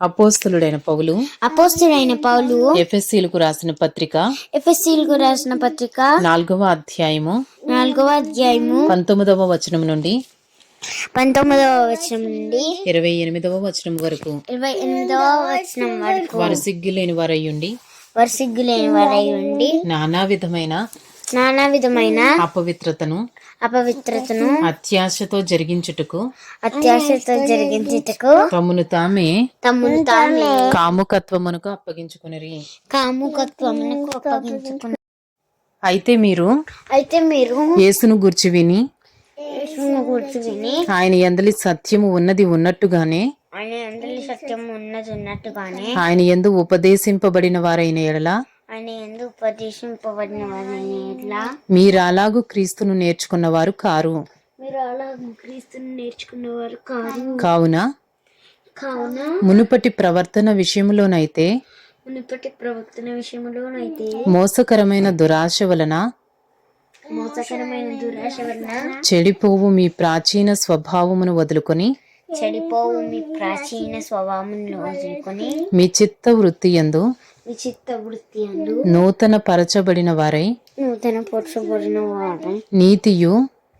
అపోస్తులుడైన పౌలు అపోస్తుడైన పౌలు ఎఫ్ఎస్సీలకు రాసిన పత్రిక ఎఫ్ఎస్సీలకు రాసిన పత్రిక నాలుగవ అధ్యాయము నాలుగవ అధ్యాయము పంతొమ్మిదవ వచనం నుండి పంతొమ్మిదవ వచనం నుండి ఇరవై ఎనిమిదవ వచనం వరకు ఇరవై ఎనిమిదవ వచనం వరకు వారు సిగ్గులేని వారయ్యుండి వారై ఉండి నానా విధమైన నానా విధమైన అపవిత్రతను అపవిత్రతను అత్యాశతో జరిగించుటకు అత్యాశతో జరిగించుటకు తమ్మును తామే తమ్మును తామే కాముకత్వమునకు అప్పగించుకునిరి. కాముకత్వమునకు అప్పగించుకున్న అయితే మీరు అయితే మీరు యేసును గుర్చి విని యేసును గురించి విని ఆయన ఎందలి సత్యము ఉన్నది ఉన్నట్టుగానే ఆయన అందరి సత్యం ఉన్నది ఉన్నట్టుగానే ఆయన ఎందు ఉపదేశింపబడిన వారైన ఎడల ఆయన ఎందు ఉపదేశింపబడిన వారిని ఎట్లా? మీరలాగు క్రీస్తును నేర్చుకున్నవారు కారు. మీరు క్రీస్తుని నేర్చుకున్నవారు కాదు కావున కావున మునుపటి ప్రవర్తన విషయంలోనైతే మునుపటి ప్రవర్తన విషయంలోనైతే మోసకరమైన దురాశ వలన మోసకరమైన దురాశ వలన చెడిపోవు మీ ప్రాచీన స్వభావమును వదులుకొని చెడిపోవు మీ ప్రాచీన స్వభావంలో వదులుకొని మీ చిత్త వృత్తి యందు విచిత్త వృత్తి నూతన పరచబడిన వారై నూతన పొరచబడిన వారు నీతియు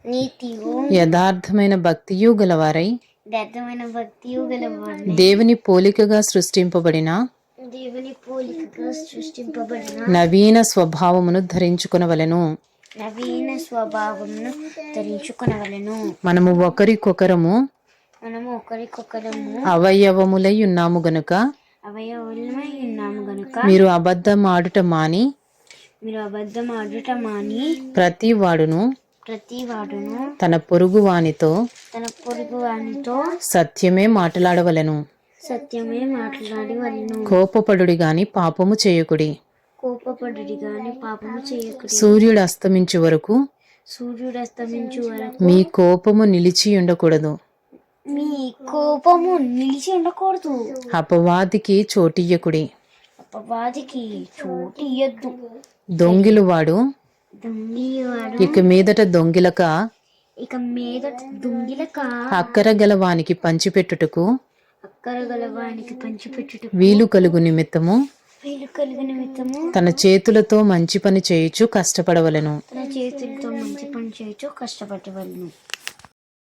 నీతియు యథార్థమైన భక్తియు గలవారై వ్యర్థమైన భక్తియు గలవారు దేవుని పోలికగా సృష్టింపబడిన దేవుని పోలికగా సృష్టింపబడిన నవీన స్వభావమును ధరించుకునవలెను. నవీన స్వభావమును ధరించుకొనవలెను. మనము ఒకరికొకరము మనము ఒకరికొకరము అవయవములై ఉన్నాము గనుక అవయవలమై ఉన్నాము గనుక మీరు అబద్ధం ఆడుట మాని మీరు అబద్ధం ఆడుట మాని ప్రతి వాడును ప్రతి వాడును తన పొరుగు వానితో తన పొరుగు వానితో సత్యమే మాట్లాడవలెను. సత్యమే మాట్లాడి వాళ్ళను కోపపడుడి గాని పాపము చేయకుడి. కోపపడుడి గాని పాపము చేయకుడి. సూర్యుడు అస్తమించు వరకు సూర్యుడు అస్తమించు వరకు మీ కోపము నిలిచి ఉండకూడదు మీ కోపము నిలిచి ఉండకూడదు. అపవాదికి చోటియ్యకుడి. అపవాదికి చోటు ఇయ్యద్దు దొంగిలువాడు. దొంగివాడు ఇక మీదట దొంగిలక. ఇక మీద దొంగిలక. అక్కర గల వానికి పంచిపెట్టుటకు. అక్కర గలవానికి పంచిపెట్టుట వీలు కలుగు నిమిత్తము. వీలు కలిగిన నిమిత్తము. తన చేతులతో మంచి పని చేయుచు కష్టపడవలెను. తన చేతులతో మంచి పని చేయొచ్చు కష్టపడవలను.